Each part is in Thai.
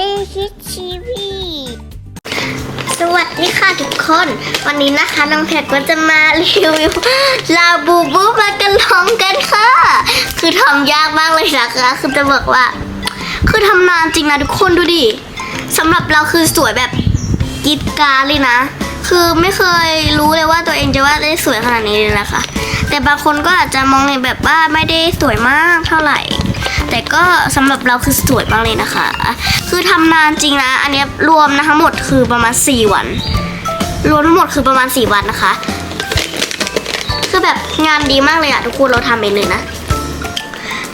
รี่คิดชีวีสวัสดีค่ะทุกคน วันนี้นะคะน้องแพทก็จะมารีวิวลาบูบูมากระลองกันค่ะ คือทำยากมากเลยนะคะคือจะบอกว่า คือทำนานจริงนะทุกคนดูดิสำหรับเราคือสวยแบบกรีดการเลยนะ คือไม่เคยรู้เลยว่าตัวเองจะว่าได้สวยขนาดนี้เลยนะคะ แต่บางคนก็อาจจะมองในแบบว่าไม่ได้สวยมากเท่าไหร่ แต่ก็สำหรับเราคือสวยมากเลยนะคะ คือทำนานจริงนะ อันนี้รวมนะทั้งหมดคือประมาณ 4 วัน รวมทั้งหมดคือประมาณ 4 วันนะคะ คือแบบงานดีมากเลยอะทุกคนเราทำเองเลยนะ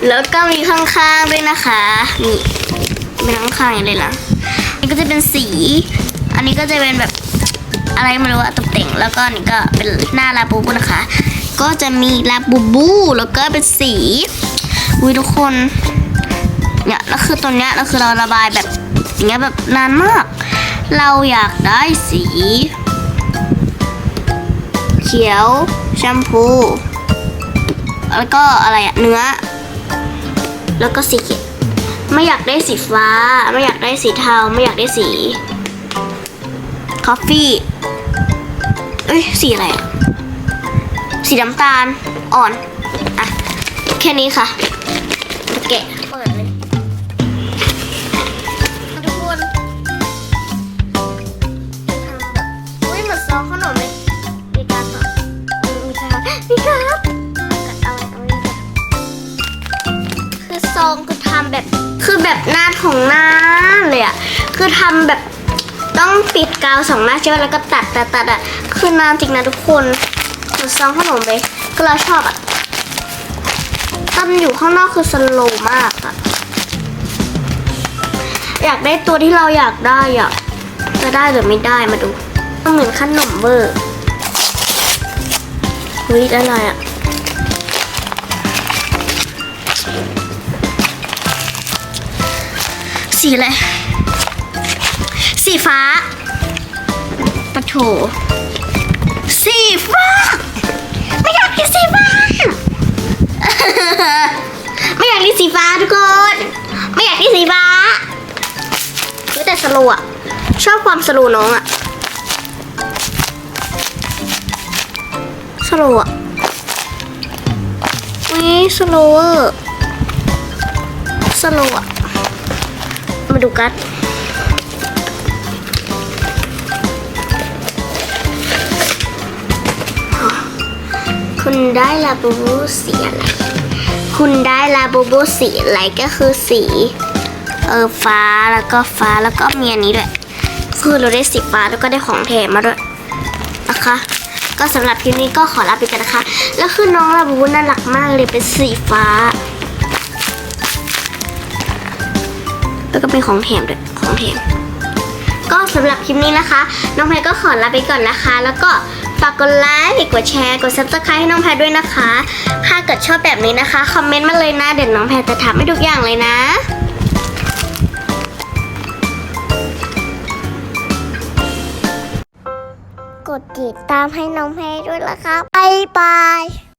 แล้วก็มีข้างๆด้วยนะคะนี่เป็นข้างๆอย่างเลยนะนี่ก็จะเป็นสี อันนี้ก็จะเป็นแบบอะไรไม่รู้อะตกแต่งแล้วก็นี่ก็เป็นหน้าลาบูบูนะคะ ก็จะมีลาบูบูแล้วก็เป็นสี อุ้ยทุกคนเนี่ยแล้วคือตัวเนี้ยแล้วคือเราระบายแบบอย่างเงี้ยแบบนานมาก เราอยากได้สี เขียวแชมพู แล้วก็อะไรอะเนื้อ แล้วก็สีเขียวไม่อยากได้สีฟ้า ไม่อยากได้สีเทา ไม่อยากได้สีคอฟฟี่เอ้ยสีอะไรสีน้ำตาลอ่อน อะ แค่นี้ค่ะ เองขนมเลยมีการต่อมีการมีการกัดเอาไว้เอาไว้ก่อนคือซองคือทำแบบคือแบบหน้าของหน้าเลยอะคือทำแบบต้องปิดกาวสองหน้าใช่ไหมแล้วก็ตัดตัดตัดอะคือนานจริงนะทุกคนหมือนซองขนมเลยก็เราชอบอะตอนอยู่ข้างนอกคือสโลว์มากอะอยากได้ตัวที่เราอยากได้อะจะได้หรือไม่ได้มาดู เหมือนขนมเบอร์เฮ้ยอะไรอะสีอะไร สีฟ้าปะโถสีฟ้า ไม่อยากได้สีฟ้า ไม่อยากได้สีฟ้าทุกคน ไม่อยากได้สีฟ้าเฮ้ยแต่สโลว์อะชอบความสโลว์น้องอะ สโลว์อะนี่สโลว์สโลว์มาดูกันคุณได้ลาบูบูสีอะไร คุณได้ลาบูบูสีอะไรก็คือสี เออฟ้าแล้วก็ฟ้าแล้วก็มีอันนี้ด้วย คือเราได้สีฟ้าแล้วก็ได้ของแถมมาด้วยนะคะ ก็สำหรับคลิปนี้ก็ขอลาไปกันนะคะ แล้วคือน้องลาบูน่ารักมากเลยเป็นสีฟ้า แล้วก็เป็นของแถมด้วยของแถมก็สำหรับคลิปนี้นะคะ น้องแพรก็ขอลาไปก่อนนะคะ แล้วก็ฝากกดไลค์กดแชร์กด subscribe ให้น้องแพรด้วยนะคะ ถ้าเกิดชอบแบบนี้นะคะคอมเมนต์มาเลยนะเดี๋ยวน้องแพรจะทำให้ทุกอย่างเลยนะ กดติดตามให้น้องเพรด้วยละครับบ๊ายบาย